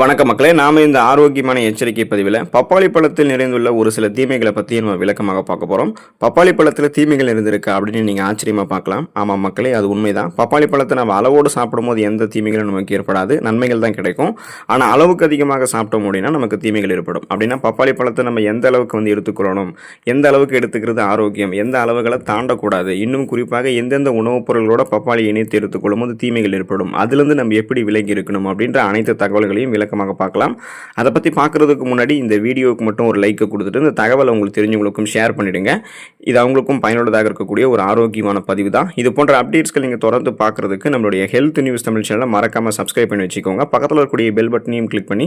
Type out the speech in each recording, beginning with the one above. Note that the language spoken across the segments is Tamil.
வணக்க மக்களே நாம இந்த ஆரோக்கியமான எச்சரிக்கை பதிவில் பப்பாளி பழத்தில் நிறைந்துள்ள ஒரு சில தீமைகளை பற்றி நம்ம விளக்கமாக பார்க்க போகிறோம் பப்பாளி பழத்தில் தீமைகள் இருந்திருக்கு அப்படின்னு நீங்கள் ஆச்சரியமாக பார்க்கலாம். ஆமாம் மக்களே அது உண்மைதான். பப்பாளி பழத்தை நம்ம அளவோடு சாப்பிடும்போது எந்த தீமைகளும் நமக்கு ஏற்படாது. நன்மைகள் தான் கிடைக்கும். ஆனால் அளவுக்கு அதிகமாக சாப்பிட்டோம் அப்படின்னா நமக்கு தீமைகள் ஏற்படும். அப்படின்னா பப்பாளி பழத்தை நம்ம எந்த அளவுக்கு வந்து எடுத்துக்கொள்ளணும்? எந்த அளவுக்கு எடுத்துக்கிறது ஆரோக்கியம்? எந்த அளவுகளை தாண்டக்கூடாது? இன்னும் குறிப்பாக எந்தெந்த உணவுப் பொருள்களோட பப்பாளி இணைத்து எடுத்துக்கொள்ளும் போது தீமைகள் ஏற்படும்? அதுலேருந்து நம்ம எப்படி விலகி இருக்கணும்? அப்படின்ற அனைத்து தகவல்களையும் விளக்கமாக பார்க்கலாம். அதை பற்றி பார்க்குறதுக்கு முன்னாடி இந்த வீடியோவுக்கு மட்டும் ஒரு லைக்கை கொடுத்துட்டு இந்த தகவலை உங்களுக்கு தெரிஞ்சவங்களுக்கும் ஷேர் பண்ணிவிடுங்க இது அவங்களுக்கும் பயனுள்ளதாக இருக்கக்கூடிய ஒரு ஆரோக்கியமான பதிவு தான். இது போன்ற அப்டேட்ஸ்கள் நீங்கள் தொடர்ந்து பார்க்குறதுக்கு நம்மளுடைய ஹெல்த் நியூஸ் தமிழ் சேனலை மறக்காமல் சப்ஸ்கிரைப் பண்ணி வச்சுக்கோங்க. பக்கத்தில் இருக்கக்கூடிய பெல் பட்டனையும் கிளிக் பண்ணி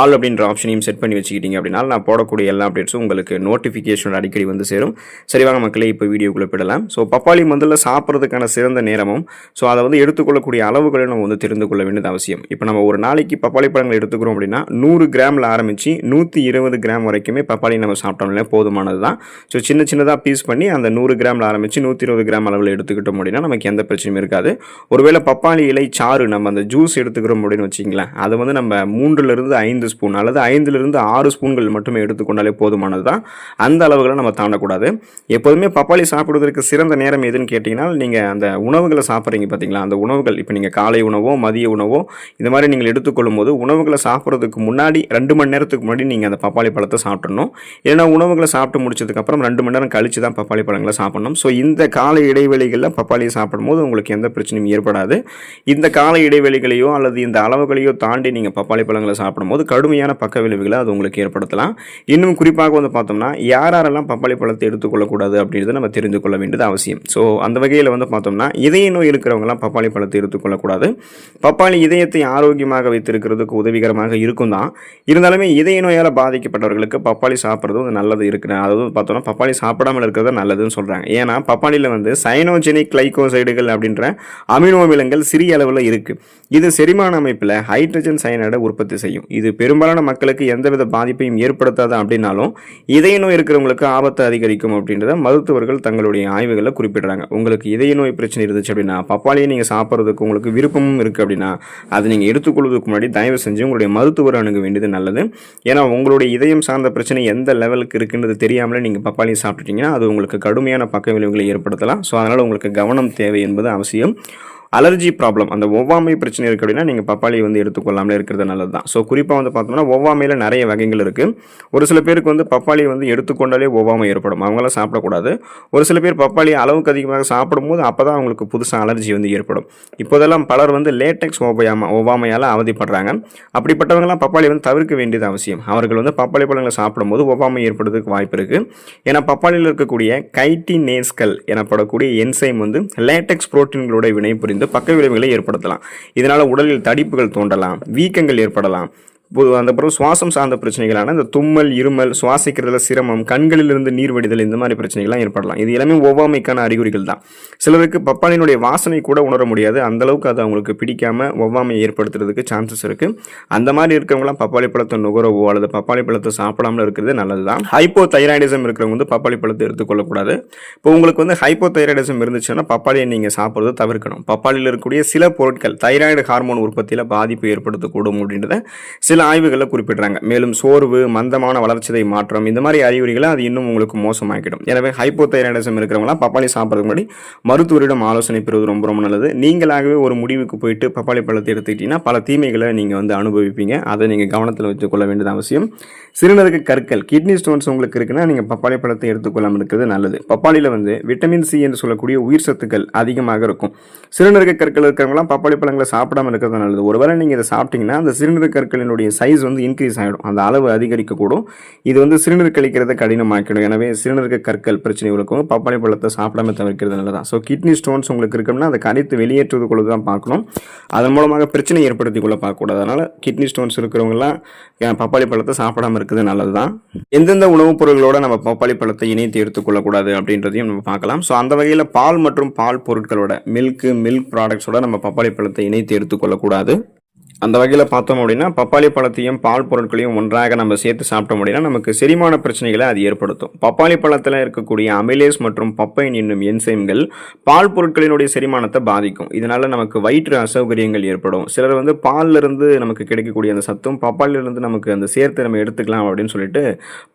ஆல் அப்படின்ற ஆப்ஷனையும் செட் பண்ணி வச்சுக்கிட்டீங்க அப்படின்னா நான் போடக்கூடிய எல்லா அப்டேட்ஸும் உங்களுக்கு நோட்டிஃபிகேஷன் அடிக்கடி வந்து சேரும். சரிவாங்க மக்களே இப்போ வீடியோக்குள்ளே போயிடலாம். ஸோ பப்பாளி முதல்ல சாப்பிட்றதுக்கான சிறந்த நேரமும் ஸோ அதை வந்து எடுத்துக்கொள்ளக்கூடிய அளவுகளை நம்ம வந்து தெரிந்து கொள்ள வேண்டியது அவசியம். இப்போ நம்ம ஒரு நாளைக்கு பப்பாளி பழங்கள் எடுத்துக்கிறோம் அப்படின்னா நூறு கிராமில் ஆரம்பித்து நூற்றி இருபது கிராம் வரைக்குமே பப்பாளி நம்ம சாப்பிட்டோம்னா போதுமானது தான் ஸோ சின்ன சின்னதாக பீஸ் பண்ணி அந்த நூறு கிராமில் ஆரம்பித்து நூற்றி இருபது கிராம் அளவில் எடுத்துக்கிட்டோம் அப்படின்னா நமக்கு எந்த பிரச்சனையும் இருக்காது. ஒருவேளை பப்பாளி இலை சாறு நம்ம அந்த ஜூஸ் எடுத்துக்கிறோம் அப்படின்னு வச்சிங்களேன் அதை வந்து நம்ம மூன்றுலேருந்து ஐந்து ஸ்பூன் அல்லது ஐந்துலேருந்து ஆறு ஸ்பூன்கள் மட்டுமே எடுத்துக்கொண்டாலே போதுமானது தான் அந்த அளவுகளை நம்ம தாண்டக்கூடாது. எப்போதுமே பப்பாளி சாப்பிடுவதற்கு சிறந்த நேரம் எதுன்னு கேட்டிங்கன்னா நீங்கள் அந்த உணவுகளை சாப்பிட்றீங்க பார்த்தீங்களா அந்த உணவுகள் இப்போ நீங்கள் காலை உணவோ மதிய உணவோ இந்த மாதிரி நீங்கள் எடுத்துக்கொள்ளும் போது உணவு உணவுகளை சாப்பிட்றதுக்கு முன்னாடி ரெண்டு மணி நேரத்துக்கு முன்னாடி நீங்கள் அந்த பப்பாளி பழத்தை சாப்பிட்றணும். ஏன்னா உணவுகளை சாப்பிட்டு முடிச்சதுக்கப்புறம் ரெண்டு மணி நேரம் கழிச்சு தான் பப்பாளி பழங்களை சாப்பிடணும். ஸோ இந்த கால இடைவெளிகளில் பப்பாளியை சாப்பிடும்போது உங்களுக்கு எந்த பிரச்சனையும் ஏற்படாது. இந்த கால இடைவெளிகளையோ அல்லது இந்த அளவுகளையோ தாண்டி நீங்கள் பப்பாளி பழங்களை சாப்பிடும்போது கடுமையான பக்க விளைவுகளை அது உங்களுக்கு ஏற்படுத்தலாம். இன்னும் குறிப்பாக வந்து பார்த்தோம்னா யார் யாரெல்லாம் பப்பாளி பழத்தை எடுத்துக்கொள்ளக்கூடாது அப்படின்றத நம்ம தெரிந்து கொள்ள வேண்டியது அவசியம். ஸோ அந்த வகையில் வந்து பார்த்தோம்னா இதய நோய் இருக்கிறவங்களாம் பப்பாளி பழத்தை எடுத்துக்கொள்ளக்கூடாது. பப்பாளி இதயத்தை ஆரோக்கியமாக வைத்திருக்கிறதுக்கு உதவிகரமாக இருக்கும் தான் இருந்தாலுமே இதய நோயால் பாதிக்கப்பட்டவர்களுக்கு பப்பாளி சாப்பிட்றது நல்லது இருக்குது அதாவது பார்த்தோன்னா பப்பாளி சாப்பிடாமல் இருக்கிறது நல்லதுன்னு சொல்கிறாங்க ஏன்னா பப்பாளியில் வந்து சைனோஜெனிக் கிளைகோசைடுகள் அப்படின்ற அமினோ அமிலங்கள் சிறிய அளவில் இருக்குது இது செரிமான அமைப்பில் ஹைட்ரஜன் சயனைடை உற்பத்தி செய்யும். இது பெரும்பாலான மக்களுக்கு எந்தவித பாதிப்பையும் ஏற்படுத்தாது அப்படின்னாலும் இதய நோய் இருக்கிறவங்களுக்கு ஆபத்தை அதிகரிக்கும் அப்படின்றத மருத்துவர்கள் தங்களுடைய ஆய்வுகளில் குறிப்பிடுறாங்க. உங்களுக்கு இதய நோய் பிரச்சனை இருந்துச்சு அப்படின்னா பப்பாளியை நீங்கள் சாப்பிட்றதுக்கு உங்களுக்கு விருப்பமும் இருக்குது அப்படின்னா அதை நீங்கள் எடுத்துக்கொள்வதற்கு முன்னாடி தயவு செஞ்சு உங்களுடைய மருத்துவரை அணுக வேண்டியது நல்லது. ஏன்னா உங்களுடைய இதயம் சார்ந்த பிரச்சனை எந்த லெவலுக்கு இருக்குன்றது தெரியாமலே நீங்கள் பப்பாளி சாப்பிட்டுட்டிங்கன்னா அது உங்களுக்கு கடுமையான பக்க விளைவுகளை ஏற்படுத்தலாம். ஸோ அதனால் உங்களுக்கு கவனம் தேவை என்பது அவசியம். அலர்ஜி ப்ராப்ளம் அந்த ஒவ்வாமை பிரச்சனை இருக்குது அப்படின்னா நீங்கள் பப்பாளி வந்து எடுத்துக்கொள்ளாமலே இருக்கிறது நல்லது தான் ஸோ குறிப்பாக வந்து பார்த்தோம்னா ஒவ்வாமையில் நிறைய வகைகள் இருக்குது ஒரு சில பேருக்கு வந்து பப்பாளி வந்து எடுத்துக்கொண்டாலே ஒவ்வாமை ஏற்படும். அவங்களாம் சாப்பிடக்கூடாது. ஒரு சில பேர் பப்பாளி அளவுக்கு அதிகமாக சாப்பிடும்போது அப்போ தான் அவங்களுக்கு புதுசாக அலர்ஜி வந்து ஏற்படும். இப்போதெல்லாம் பலர் வந்து லேட்டெக்ஸ் ஒவ்வாமை ஒவ்வாமையால் அவதிப்படுறாங்க. அப்படிப்பட்டவங்களாம் பப்பாளி வந்து தவிர்க்க வேண்டியது அவசியம். அவர்கள் வந்து பப்பாளி பழங்களை சாப்பிடும்போது ஒவ்வாமை ஏற்படுறதுக்கு வாய்ப்பு இருக்குது ஏன்னா பப்பாளியில் இருக்கக்கூடிய கைட்டி நேஸ்கல் எனப்படக்கூடிய என்சைம் வந்து லேட்டெக்ஸ் புரோட்டீன்களோட வினை புரிந்து வந்து பக்க விளைவுகளை ஏற்படுத்தலாம். இதனால் உடலில் தடிப்புகள் தோன்றலாம் வீக்கங்கள் ஏற்படலாம். பொது- அந்த பிறகு சுவாசம் சார்ந்த பிரச்சனைகளான இந்த தும்மல் இருமல் சுவாசிக்கிறதுல சிரமம் கண்களிலிருந்து நீர் வடிதல் இந்த மாதிரி பிரச்சனைகள்லாம் ஏற்படலாம். இது எல்லாமே ஒவ்வாமைக்கான அறிகுறிகள் தான். சிலருக்கு பப்பாளினுடைய வாசனை கூட உணர முடியாது. அந்த அளவுக்கு அது அவங்களுக்கு பிடிக்காம ஒவ்வாமை ஏற்படுத்துறதுக்கு சான்சஸ் இருக்கு. அந்த மாதிரி இருக்கிறவங்களாம் பப்பாளி பழத்தை நுகரவோ அல்லது பப்பாளி பழத்தை சாப்பிடாமல் இருக்கிறது நல்லது தான் ஹைப்போ தைராய்டிசம் இருக்கிறவங்க வந்து பப்பாளி பழத்தை எடுத்துக்கொள்ளக்கூடாது இப்போ உங்களுக்கு வந்து ஹைப்போ தைராய்டிசம் இருந்துச்சுன்னா பப்பாளியை நீங்கள் சாப்பிட்றத தவிர்க்கணும். பப்பாளியில் இருக்கக்கூடிய சில பொருட்கள் தைராய்டு ஹார்மோன் உற்பத்தியில் பாதிப்பு ஏற்படுத்தக்கூடும் அப்படின்றத சில ஆய்வுகளில் குறிப்பிடுறாங்க. மேலும் சோர்வு மந்தமான வளர்ச்சிதை மாற்றம் இந்த மாதிரி அறிகுறிகளை அது இன்னும் உங்களுக்கு மோசமாக்கிடும். எனவே ஹைப்போதைராய்டிசம் இருக்கிறவங்களாம் பப்பாளி சாப்பிட்றதுக்கு முன்னாடி மருத்துவரிடம் ஆலோசனை பெறுவது ரொம்ப ரொம்ப நல்லது. நீங்களாகவே ஒரு முடிவுக்கு போயிட்டு பப்பாளி பழத்தை எடுத்துக்கிட்டீங்கன்னா பல தீமைகளை நீங்கள் வந்து அனுபவிப்பீங்க. அதை நீங்கள் கவனத்தில் வச்சுக்கொள்ள வேண்டியது அவசியம். சிறுநீரக கற்கள் கிட்னி ஸ்டோன்ஸ் உங்களுக்கு இருக்குன்னா நீங்கள் பப்பாளி பழத்தை எடுத்துக்கொள்ளாமல் இருக்கிறது நல்லது. பப்பாளியில் வந்து விட்டமின் சி என்று சொல்லக்கூடிய உயிர் சத்துக்கள் அதிகமாக இருக்கும். சிறுநீரக கற்கள் இருக்கிறவங்களாம் பப்பாளி பழங்களை சாப்பிடாமல் இருக்கிறது நல்லது. ஒருவேளை நீங்கள் இதை சாப்பிட்டீங்கன்னா அந்த சிறுநீரக கற்களினுடைய சைஸ் வந்து இன்க்ரீஸ் ஆகிடும் அந்த அளவு அதிகரிக்கக்கூடும். இது வந்து சிறுநீர் கழிக்கிறத கடினமாக்கிடும். எனவே சிறுநீருக்கு கற்கள் பிரச்சனை இருக்கும் பப்பாளி பழத்தை சாப்பிடாம தவிர்க்கிறது நல்லதான் ஸோ கிட்னி ஸ்டோன்ஸ் உங்களுக்கு இருக்குன்னா அதை கரைத்து வெளியேற்றுவதுக்குள்ள தான் பார்க்கணும். அதன் மூலமாக பிரச்சனை ஏற்படுத்தி கொள்ள பார்க்கக்கூடாது. அதனால் கிட்னி ஸ்டோன்ஸ் இருக்கிறவங்கலாம் பப்பாளி பழத்தை சாப்பிடாம இருக்கிறது நல்லது தான் எந்தெந்த உணவுப் பொருட்களோட நம்ம பப்பாளி பழத்தை இணைத்து எடுத்துக்கொள்ளக்கூடாது அப்படின்றதையும் நம்ம பார்க்கலாம். ஸோ அந்த வகையில் பால் மற்றும் பால் பொருட்களோட மில்க் மில்க் ப்ராடக்ட்ஸோட நம்ம பப்பாளி பழத்தை இணைத்து எடுத்துக்கொள்ளக்கூடாது அந்த வகையில் பார்த்தோம் அப்படின்னா பப்பாளி பழத்தையும் பால் பொருட்களையும் ஒன்றாக நம்ம சேர்த்து சாப்பிட்டோம் அப்படின்னா நமக்கு செரிமான பிரச்சனைகளை அது ஏற்படுத்தும். பப்பாளி பழத்தில் இருக்கக்கூடிய அமிலேஸ் மற்றும் பப்பைன் என்னும் என்சைம்கள் பால் பொருட்களினுடைய செரிமானத்தை பாதிக்கும். இதனால நமக்கு வயிற்று அசௌகரியங்கள் ஏற்படும். சிலர் வந்து பால்லிருந்து நமக்கு கிடைக்கக்கூடிய அந்த சத்தும் பப்பாளிலிருந்து நமக்கு அந்த சேர்த்து நம்ம எடுத்துக்கலாம் அப்படின்னு சொல்லிட்டு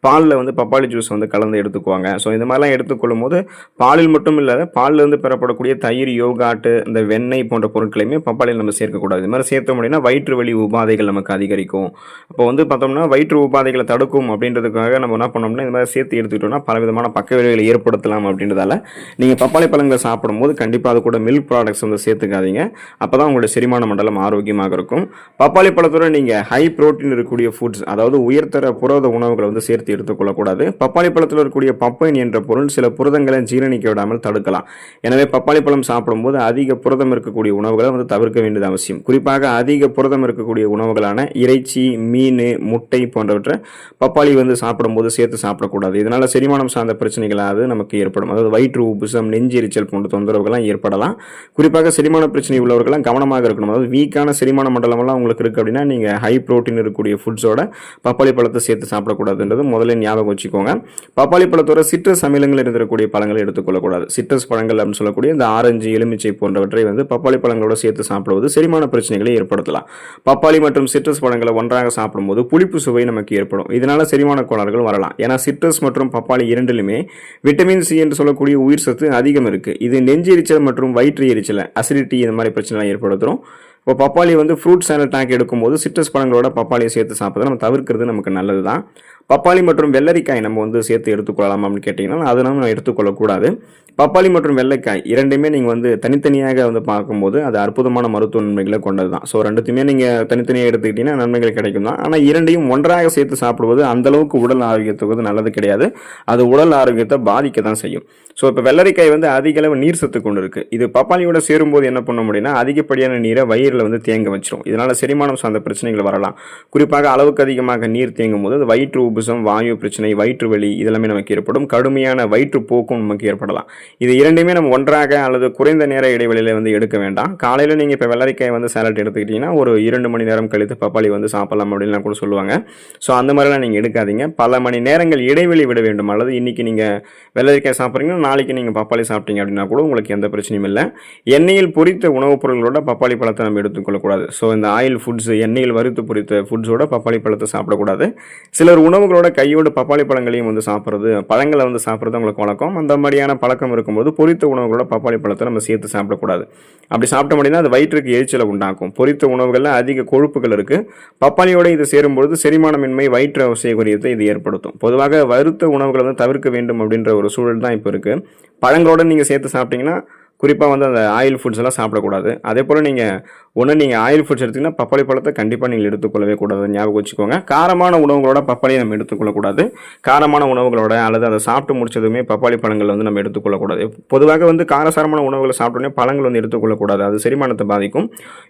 பாலில் வந்து பப்பாளி ஜூஸ் வந்து கலந்து எடுத்துக்குவாங்க. ஸோ இந்த மாதிரிலாம் எடுத்துக்கொள்ளும் போது பாலில் மட்டும் இல்லாத பாலிலிருந்து பெறப்படக்கூடிய தயிர் யோகாட்டு இந்த வெண்ணெய் போன்ற பொருட்களையுமே பப்பாளியில் நம்ம சேர்க்கக்கூடாது. இது மாதிரி சேர்த்தோம் அப்படின்னா வயிற்று வலி உபாதைகள் நமக்கு அதிகரிக்கும். இப்போ வந்து பார்த்தோம்னா வயிற்று உபாதைகளை தடுக்கும் அப்படின்றதுக்காக நம்ம என்ன பண்ணோம்னா இந்த மாதிரி சேர்த்து எடுத்துக்கிட்டோம்னா பல விதமான பக்க விளைவுகளை ஏற்படுத்தலாம் அப்படின்றதால நீங்கள் பப்பாளி பழங்களை சாப்பிடும்போது கண்டிப்பாக அது கூட மில்க் ப்ராடக்ட்ஸ் வந்து சேர்த்துக்காதீங்க. அப்போ தான் உங்களுடைய செரிமான மண்டலம் ஆரோக்கியமாக இருக்கும். பப்பாளி பழத்தோட நீங்கள் ஹை புரோட்டீன் இருக்கக்கூடிய ஃபுட்ஸ் அதாவது உயர்தர புரத உணவுகளை வந்து சேர்த்து எடுத்துக்கொள்ளக்கூடாது. பப்பாளி பழத்தில் இருக்கக்கூடிய பப்பைன் என்ற பொருள் சில புரதங்களை ஜீரணிக்க விடாமல் தடுக்கலாம். எனவே பப்பாளி பழம் சாப்பிடும்போது அதிக புரதம் இருக்கக்கூடிய உணவுகளை வந்து தவிர்க்க வேண்டியது அவசியம். குறிப்பாக அதிக புரதம் இருக்கக்கூடிய உணவுகளான இறைச்சி மீன் முட்டை போன்றவற்றை பப்பாளி வந்து சாப்பிடும்போது சேர்த்து சாப்பிடக்கூடாது. இதனால் செரிமானம் சார்ந்த பிரச்சனைகளாவது நமக்கு ஏற்படும். அதாவது வயிற்று உப்புசம் நெஞ்செரிச்சல் போன்ற தொந்தரவுகள்லாம் ஏற்படலாம். குறிப்பாக செரிமான பிரச்சனை உள்ளவர்கள்லாம் கவனமாக இருக்கணும். அதாவது வீக்கான செரிமான மண்டலமெல்லாம் உங்களுக்கு இருக்குது அப்படின்னா நீங்கள் ஹை புரோட்டீன் இருக்கக்கூடிய ஃபுட்ஸோட பப்பாளி பழத்தை சேர்த்து சாப்பிடக்கூடாதுன்றது முதல்ல ஞாபகம் வச்சுக்கோங்க. பப்பாளி பழத்தோட சிட்ரஸ் அமிலங்கள் இருக்கக்கூடிய பழங்களை எடுத்துக்கொள்ளக்கூடாது. சிட்ரஸ் பழங்கள் அப்படின்னு சொல்லக்கூடிய இந்த ஆரஞ்சு எலுமிச்சை போன்றவற்றை வந்து பப்பாளி பழங்களோட சேர்த்து சாப்பிடுவது செரிமான பிரச்சனைகளை ஏற்படுத்தலாம். பப்பாளி மற்றும் சிட்ரஸ் பழங்களை ஒன்றாக சாப்பிடும்போது புளிப்பு சுவை நமக்கு ஏற்படும். இதனால செரிமான கோளாறுகள் வரலாம். ஏன்னா சிட்ரஸ் மற்றும் பப்பாளி இரண்டிலுமே விட்டமின் சி என்று சொல்லக்கூடிய உயிர் சத்து அதிகம் இருக்கு. இது நெஞ்சு எரிச்சல் மற்றும் வயிற்று எரிச்சல் அசிடிட்டி இந்த மாதிரி பிரச்சனை ஏற்படுத்தும். இப்போ பப்பாளி வந்து ஃப்ரூட் சாலட் டேங்க் எடுக்கும்போது சிட்ரஸ் பழங்களோட பப்பாளியை சேர்த்து சாப்பிட்றது நம்ம தவிர்க்கிறது நமக்கு நல்லது தான் பப்பாளி மற்றும் வெள்ளரிக்காய் நம்ம வந்து சேர்த்து எடுத்துக்கொள்ளலாம் அப்படின்னு கேட்டிங்கன்னா அது நம்ம எடுத்துக்கொள்ளக்கூடாது. பப்பாளி மற்றும் வெள்ளைக்காய் இரண்டுமே நீங்கள் வந்து தனித்தனியாக வந்து பார்க்கும்போது அது அற்புதமான மருத்துவ நன்மைகளை கொண்டது தான் ஸோ ரெண்டுத்தையுமே நீங்கள் தனித்தனியாக எடுத்துக்கிட்டீங்கன்னா நன்மைகள் கிடைக்கும் தான் ஆனால் இரண்டையும் ஒன்றாக சேர்த்து சாப்பிடுவது அந்த அளவுக்கு உடல் ஆரோக்கியத்துக்கு வந்து நல்லது கிடையாது. அது உடல் ஆரோக்கியத்தை பாதிக்க தான் செய்யும். ஸோ இப்போ வெள்ளரிக்காய் வந்து அதிக அளவு நீர் சத்து கொண்டு இருக்குது இது பப்பாளியோட சேரும்போது என்ன பண்ண முடியும்னா அதிகப்படியான நீரை வயிறில் வந்து தேங்க வச்சிடும் இதனால் செரிமானம் சார்ந்த பிரச்சனைகள் வரலாம். குறிப்பாக அளவுக்கு அதிகமாக நீர் தேங்கும் போது அது வயிற்று உபசம் வாயு பிரச்சனை வயிற்று வலி இதெல்லாமே நமக்கு ஏற்படும். கடுமையான வயிற்று போக்கும் நமக்கு ஏற்படலாம். இது இரண்டுமே நம்ம ஒன்றாக அல்லது குறைந்த நேர இடைவெளியில் வந்து எடுக்க வேண்டாம். காலையில் நீங்கள் இப்போ வெள்ளரிக்காய் வந்து சேலட் எடுத்துக்கிட்டிங்கன்னா ஒரு இரண்டு மணி நேரம் கழித்து பப்பாளி வந்து சாப்பிடலாம் அப்படின்லாம் கூட சொல்லுவாங்க. ஸோ அந்த மாதிரிலாம் நீங்கள் எடுக்காதீங்க. பல மணி நேரங்கள் இடைவெளி விட வேண்டும். அல்லது இன்றைக்கி நீங்கள் வெள்ளரிக்காய் சாப்பிட்றீங்கன்னா நாளைக்கு நீங்கள் பப்பாளி சாப்பிட்டீங்க அப்படின்னா கூட உங்களுக்கு எந்த பிரச்சனையும் இல்லை. எண்ணெயில் பொரித்த உணவுப் பொருள்களோட பப்பாளி பழத்தை நம்ம எடுத்துக்கொள்ளக்கூடாது. ஸோ இந்த ஆயில் ஃபுட்ஸ் எண்ணெயில் வறுத்து பொரித்த ஃபுட்ஸோட பப்பாளி பழத்தை சாப்பிடக்கூடாது. சிலர் உணவு உணவுகளோட கையோடு பப்பாளி பழங்களையும் வந்து சாப்பிட்றது பழங்களை வந்து சாப்பிட்றது உங்களுக்கு வழக்கம். அந்த மாதிரியான பழக்கம் இருக்கும்போது பொரித்த உணவுகளோட பப்பாளி பழத்தை நம்ம சேர்த்து சாப்பிடக்கூடாது. அப்படி சாப்பிட்ட முடியும்னா அது வயிற்றுக்கு எரிச்சலை உண்டாக்கும். பொரித்த உணவுகளில் அதிக கொழுப்புகள் இருக்குது பப்பாளியோடு இது சேரும்பொழுது செரிமானமின்மை வயிற்று அவசியக்குரியத்தை இது ஏற்படுத்தும். பொதுவாக வறுத்த உணவுகளை வந்து தவிர்க்க வேண்டும் அப்படின்ற ஒரு சூழல் தான் இப்போ இருக்குது பழங்களோட நீங்கள் சேர்த்து சாப்பிட்டீங்கன்னா குறிப்பாக வந்து அந்த ஆயில் ஃபுட்ஸ் எல்லாம் சாப்பிடக்கூடாது. அதே போல் நீங்கள் ஒன்று நீங்கள் ஆயில் ஃபுட்ஸ் எடுத்திங்கன்னா பப்பாளி பழத்தை கண்டிப்பாக நீங்கள் எடுத்துக்கொள்ளவே கூடாது. ஞாபகம் வச்சுக்கோங்க. காரமான உணவுகளோட பப்பாளியை நம்ம எடுத்துக்கொள்ளக்கூடாது. காரமான உணவுகளோட அல்லது அதை சாப்பிட்டு முடிச்சதுமே பப்பாளி பழங்கள் வந்து நம்ம எடுத்துக்கொள்ளக்கூடாது. பொதுவாக வந்து காரசாரமான உணவுகளை சாப்பிட்டோன்னே பழங்கள் வந்து எடுத்துக்கொள்ளக்கூடாது. அது செரிமானத்தை பாதிக்கும்.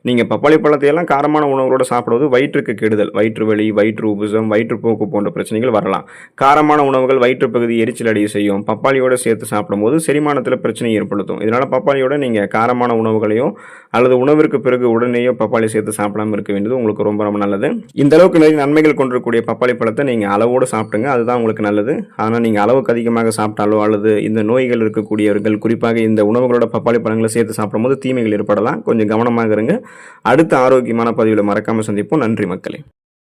நீங்கள் பப்பாளி பழத்தையெல்லாம் காரமான உணவுகளோட சாப்பிடுவது வயிற்றுக்கு கெடுதல். வயிற்று வலி வயிற்று உபுசம் வயிற்றுப்போக்கு போன்ற பிரச்சனைகள் வரலாம். காரமான உணவுகள் வயிற்று பகுதி எரிச்சல் அடைய செய்யும். பப்பாளியோட சேர்த்து சாப்பிடும்போது செரிமானத்தில் பிரச்சனை ஏற்படுத்தும். இதனால் பப்பாளியோட நீங்கள் காரமான உணவுகளையும் அல்லது உணவிற்கு பிறகு உடனேயோ பப்பாளி சேர்த்து சாப்பிடாம இருக்க வேண்டியது உங்களுக்கு ரொம்ப ரொம்ப நல்லது. இந்த அளவுக்கு நிறைய நன்மைகள் கொண்டிருக்கக்கூடிய பப்பாளி பழத்தை நீங்கள் அளவோடு சாப்பிடுங்க. அதுதான் உங்களுக்கு நல்லது. ஆனால் நீங்கள் அளவுக்கு அதிகமாக சாப்பிட்டாலோ அல்லது இந்த நோய்கள் இருக்கக்கூடியவர்கள் குறிப்பாக இந்த உணவுகளோட பப்பாளி பழங்களை சேர்த்து சாப்பிடும்போது தீமைகள் ஏற்படலாம். கொஞ்சம் கவனமாக இருங்க. அடுத்த ஆரோக்கியமான பதிவில் மறக்காமல் சந்திப்போம். நன்றி மக்களே.